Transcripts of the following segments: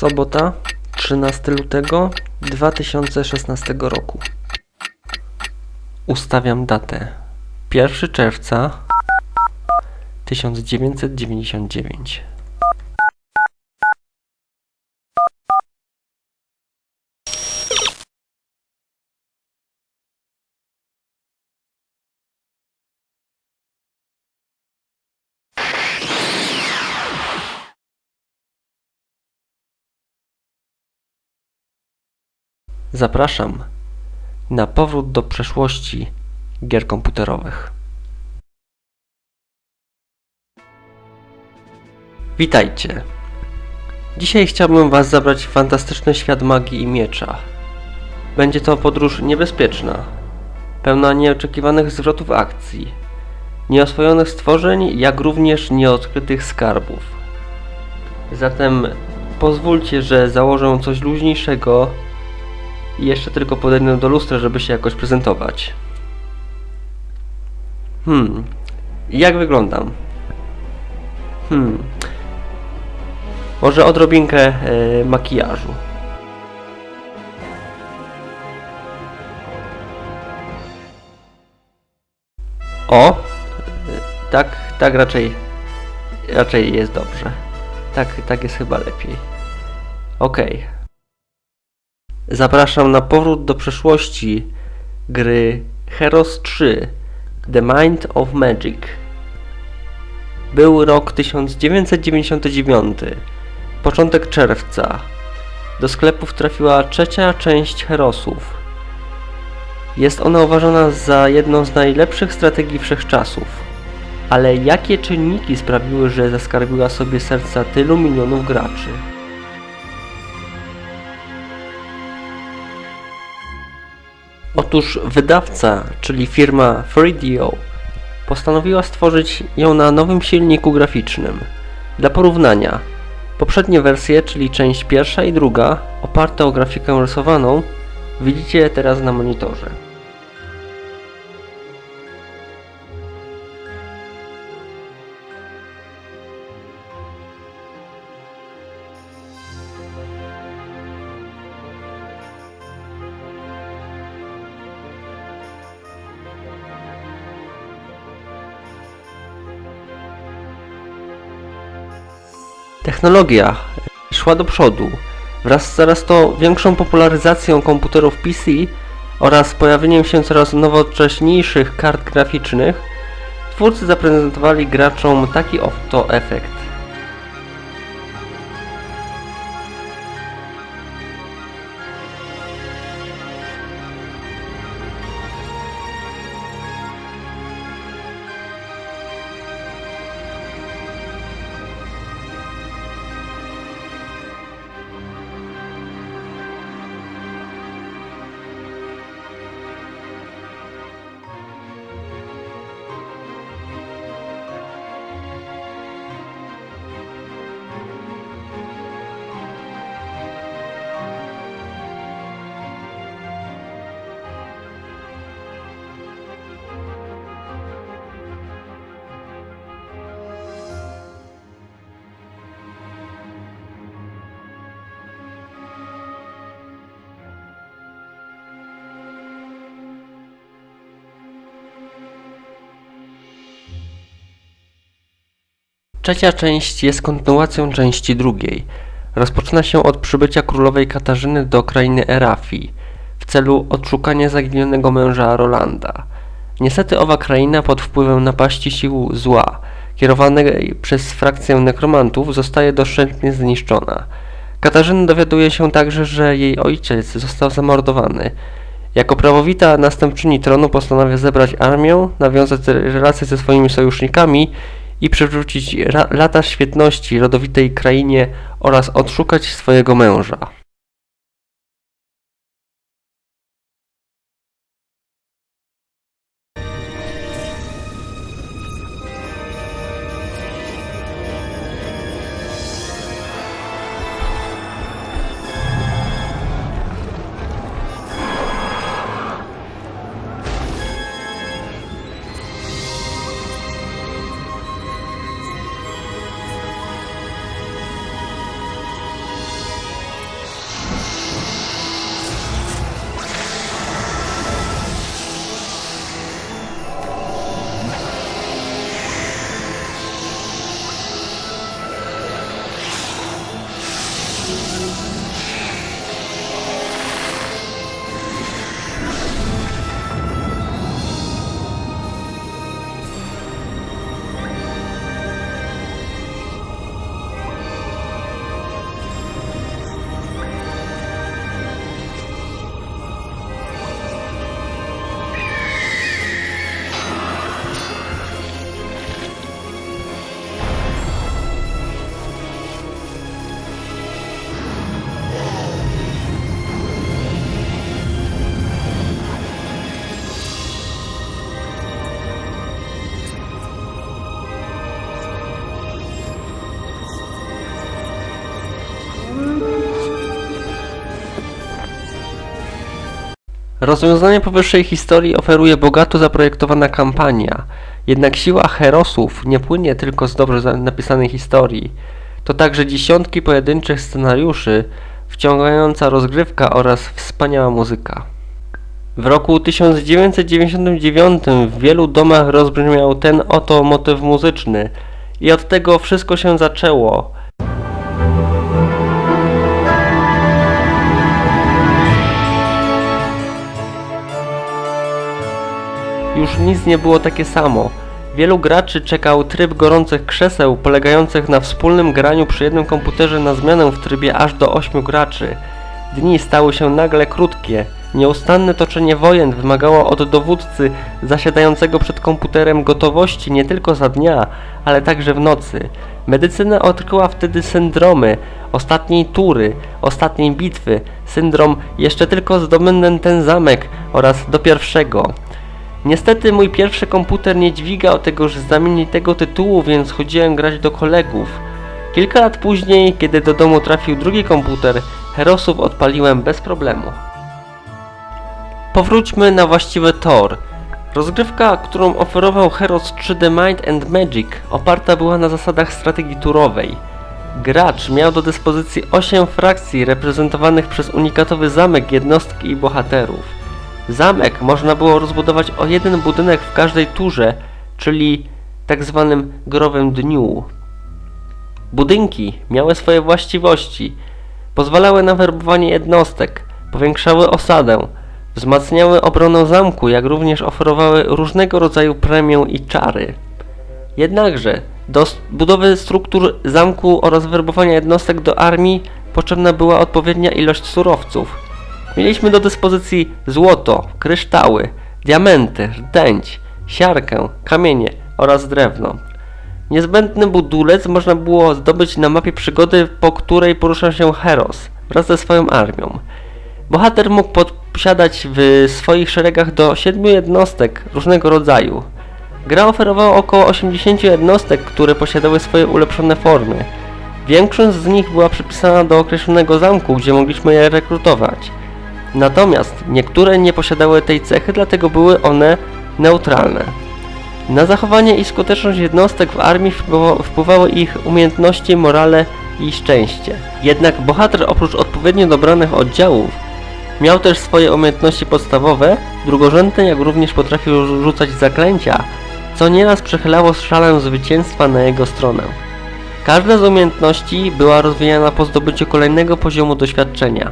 Sobota, 13 lutego 2016 roku. Ustawiam datę 1 czerwca 1999. Zapraszam na powrót do przeszłości gier komputerowych. Witajcie. Dzisiaj chciałbym Was zabrać w fantastyczny świat magii i miecza. Będzie to podróż niebezpieczna, pełna nieoczekiwanych zwrotów akcji, nieoswojonych stworzeń, jak również nieodkrytych skarbów. Zatem pozwólcie, że założę coś luźniejszego i jeszcze tylko podejdę do lustra, żeby się jakoś prezentować. Hmm, jak wyglądam? Hmm, może odrobinkę e, makijażu. O, e, tak, tak raczej, raczej jest dobrze. Tak, tak jest chyba lepiej. Okej. Zapraszam na powrót do przeszłości gry Heroes 3 The Mind of Magic. Był rok 1999, początek czerwca. Do sklepów trafiła trzecia część Herosów. Jest ona uważana za jedną z najlepszych strategii wszechczasów. Ale jakie czynniki sprawiły, że zaskarbiła sobie serca tylu milionów graczy? Otóż wydawca, czyli firma 3DO, postanowiła stworzyć ją na nowym silniku graficznym. Dla porównania, poprzednie wersje, czyli część pierwsza i druga, oparte o grafikę rysowaną, widzicie teraz na monitorze. Technologia szła do przodu wraz z coraz to większą popularyzacją komputerów PC oraz pojawieniem się coraz nowocześniejszych kart graficznych. Twórcy zaprezentowali graczom taki oto efekt. Trzecia część jest kontynuacją części drugiej. Rozpoczyna się od przybycia królowej Katarzyny do krainy Erafii w celu odszukania zaginionego męża Rolanda. Niestety owa kraina pod wpływem napaści sił zła, kierowanej przez frakcję nekromantów, zostaje doszczętnie zniszczona. Katarzyna dowiaduje się także, że jej ojciec został zamordowany. Jako prawowita następczyni tronu postanawia zebrać armię, nawiązać relacje ze swoimi sojusznikami i przywrócić lata świetności rodowitej krainie oraz odszukać swojego męża. Rozwiązanie powyższej historii oferuje bogato zaprojektowana kampania. Jednak siła herosów nie płynie tylko z dobrze napisanej historii. To także dziesiątki pojedynczych scenariuszy, wciągająca rozgrywka oraz wspaniała muzyka. W roku 1999 w wielu domach rozbrzmiał ten oto motyw muzyczny i od tego wszystko się zaczęło. Już nic nie było takie samo. Wielu graczy czekał tryb gorących krzeseł polegających na wspólnym graniu przy jednym komputerze na zmianę w trybie aż do 8 graczy. Dni stały się nagle krótkie. Nieustanne toczenie wojen wymagało od dowódcy zasiadającego przed komputerem gotowości nie tylko za dnia, ale także w nocy. Medycyna odkryła wtedy syndromy ostatniej tury, ostatniej bitwy, syndrom jeszcze tylko zdobędę ten zamek oraz do pierwszego. Niestety mój pierwszy komputer nie dźwigał tegoż znamienitego tytułu, więc chodziłem grać do kolegów. Kilka lat później, kiedy do domu trafił drugi komputer, Herosów odpaliłem bez problemu. Powróćmy na właściwy tor. Rozgrywka, którą oferował Heros 3D Mind and Magic, oparta była na zasadach strategii turowej. Gracz miał do dyspozycji 8 frakcji reprezentowanych przez unikatowy zamek, jednostki i bohaterów. Zamek można było rozbudować o jeden budynek w każdej turze, czyli tak zwanym growym dniu. Budynki miały swoje właściwości. Pozwalały na werbowanie jednostek, powiększały osadę, wzmacniały obronę zamku, jak również oferowały różnego rodzaju premię i czary. Jednakże do budowy struktur zamku oraz werbowania jednostek do armii potrzebna była odpowiednia ilość surowców. Mieliśmy do dyspozycji złoto, kryształy, diamenty, rtęć, siarkę, kamienie oraz drewno. Niezbędny budulec można było zdobyć na mapie przygody, po której porusza się Heros wraz ze swoją armią. Bohater mógł posiadać w swoich szeregach do 7 jednostek różnego rodzaju. Gra oferowała około 80 jednostek, które posiadały swoje ulepszone formy. Większość z nich była przypisana do określonego zamku, gdzie mogliśmy je rekrutować. Natomiast niektóre nie posiadały tej cechy, dlatego były one neutralne. Na zachowanie i skuteczność jednostek w armii wpływa- wpływały ich umiejętności, morale i szczęście. Jednak bohater oprócz odpowiednio dobranych oddziałów miał też swoje umiejętności podstawowe, drugorzędne, jak również potrafił rzu- rzucać zaklęcia, co nieraz przechylało szalę zwycięstwa na jego stronę. Każda z umiejętności była rozwijana po zdobyciu kolejnego poziomu doświadczenia.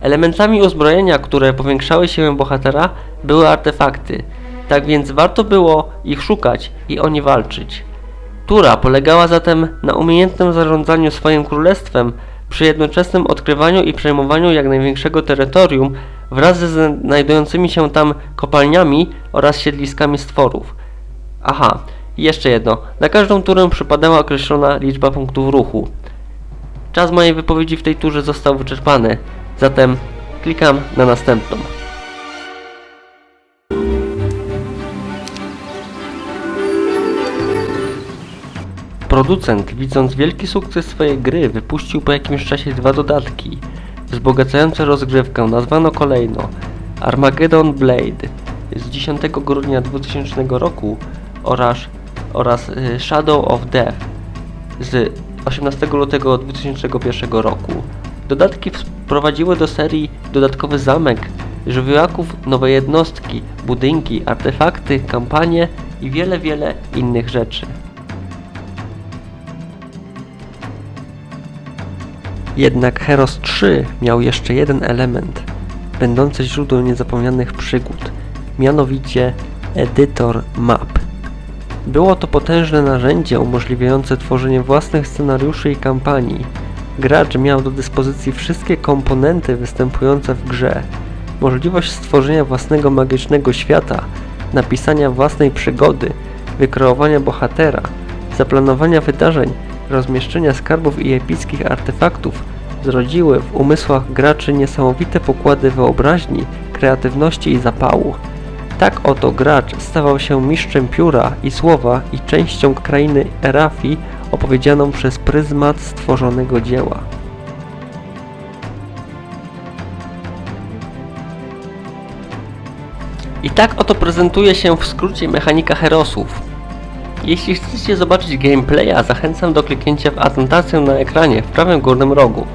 Elementami uzbrojenia, które powiększały siłę bohatera, były artefakty, tak więc warto było ich szukać i o nie walczyć. Tura polegała zatem na umiejętnym zarządzaniu swoim królestwem przy jednoczesnym odkrywaniu i przejmowaniu jak największego terytorium wraz ze znajdującymi się tam kopalniami oraz siedliskami stworów. Aha, jeszcze jedno. Na każdą turę przypadała określona liczba punktów ruchu. Czas mojej wypowiedzi w tej turze został wyczerpany, zatem klikam na następną. Producent, widząc wielki sukces swojej gry, wypuścił po jakimś czasie dwa dodatki, wzbogacające rozgrywkę, nazwano kolejno Armageddon Blade z 10 grudnia 2000 roku oraz, oraz y, Shadow of Death z 18 lutego 2001 roku. Dodatki wprowadziły do serii dodatkowy zamek, żywiołaków, nowe jednostki, budynki, artefakty, kampanie i wiele, wiele innych rzeczy. Jednak Heros 3 miał jeszcze jeden element, będący źródłem niezapomnianych przygód, mianowicie edytor map. Było to potężne narzędzie umożliwiające tworzenie własnych scenariuszy i kampanii. Gracz miał do dyspozycji wszystkie komponenty występujące w grze. Możliwość stworzenia własnego magicznego świata, napisania własnej przygody, wykreowania bohatera, zaplanowania wydarzeń, rozmieszczenia skarbów i epickich artefaktów zrodziły w umysłach graczy niesamowite pokłady wyobraźni, kreatywności i zapału. Tak oto gracz stawał się mistrzem pióra i słowa i częścią krainy Erafi opowiedzianą przez pryzmat stworzonego dzieła. I tak oto prezentuje się w skrócie mechanika Herosów. Jeśli chcecie zobaczyć gameplaya, zachęcam do kliknięcia w anotację na ekranie w prawym górnym rogu.